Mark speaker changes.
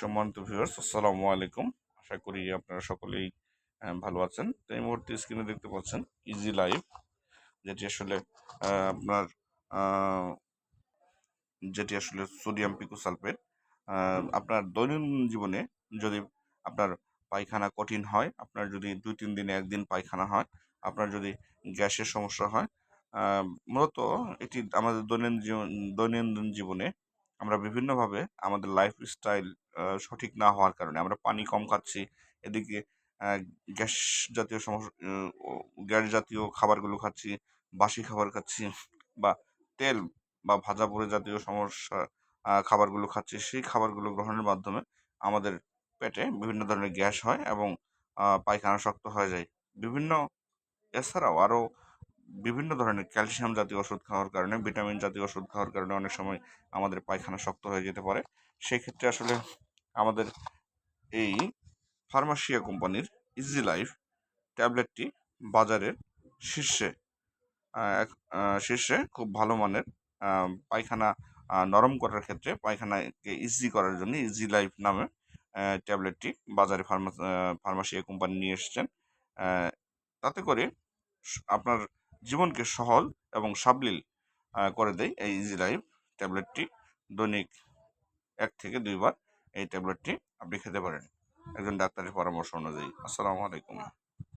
Speaker 1: সম্মানিত ভিউয়ার্স আসসালামু আলাইকুম। আশা করি আপনারা সকলেই ভালো আছেন। তো এই মুহূর্তে স্ক্রিনে দেখতে পাচ্ছেন ইজি লাইফ যেটি আসলে আপনার যেটি আসলে সোডিয়াম পিকোসালফেট আপনার দৈনন্দিন জীবনে যদি আপনার পায়খানা কঠিন হয়, আপনার যদি দুই তিন দিনে একদিন পায়খানা হয়, আপনার যদি গ্যাসের সমস্যা হয় মূলত এটি আমাদের দৈনন্দিন দৈনন্দিন জীবনে আমরা বিভিন্নভাবে আমাদের লাইফ স্টাইল সঠিক না হওয়ার কারণে আমরা পানি কম খাচ্ছি। এদিকে গ্যাস জাতীয় সমস্যা গ্যাস জাতীয় খাবারগুলো খাচ্ছি, বাসি খাবার খাচ্ছি বা তেল বা ভাজা পোড়া জাতীয় সমস্যা খাবারগুলো খাচ্ছি, সেই খাবারগুলো গ্রহণের মাধ্যমে আমাদের পেটে বিভিন্ন ধরনের গ্যাস হয় এবং পায়খানা শক্ত হয়ে যায়। বিভিন্ন, এছাড়াও আরও বিভিন্ন ধরনের ক্যালসিয়াম জাতীয় ওষুধ খাওয়ার কারণে ভিটামিন জাতীয় ওষুধ খাওয়ার কারণে অনেক সময় আমাদের পায়খানা শক্ত হয়ে যেতে পারে। সেই ক্ষেত্রে আসলে আমাদের এই ফার্মাসিয়া কোম্পানির ইজি লাইফ ট্যাবলেটটি বাজারের শীর্ষে শীর্ষে খুব ভালো মানের পায়খানা নরম করার ক্ষেত্রে পায়খানাকে ইজি করার জন্য ইজি লাইফ নামে ট্যাবলেটটি বাজারে ফার্মা ফার্মাসিয়া কোম্পানি নিয়ে এসেছেন। তাতে করে আপনার জীবনকে সহল এবং সাবলীল করে দেয় এই ইজি লাইফ ট্যাবলেটটি দৈনিক এক থেকে দুইবার এই ট্যাবলেটটি আপনি খেতে পারেন। একজন ডাক্তারের পরামর্শ অনুযায়ী। আসসালামু আলাইকুম।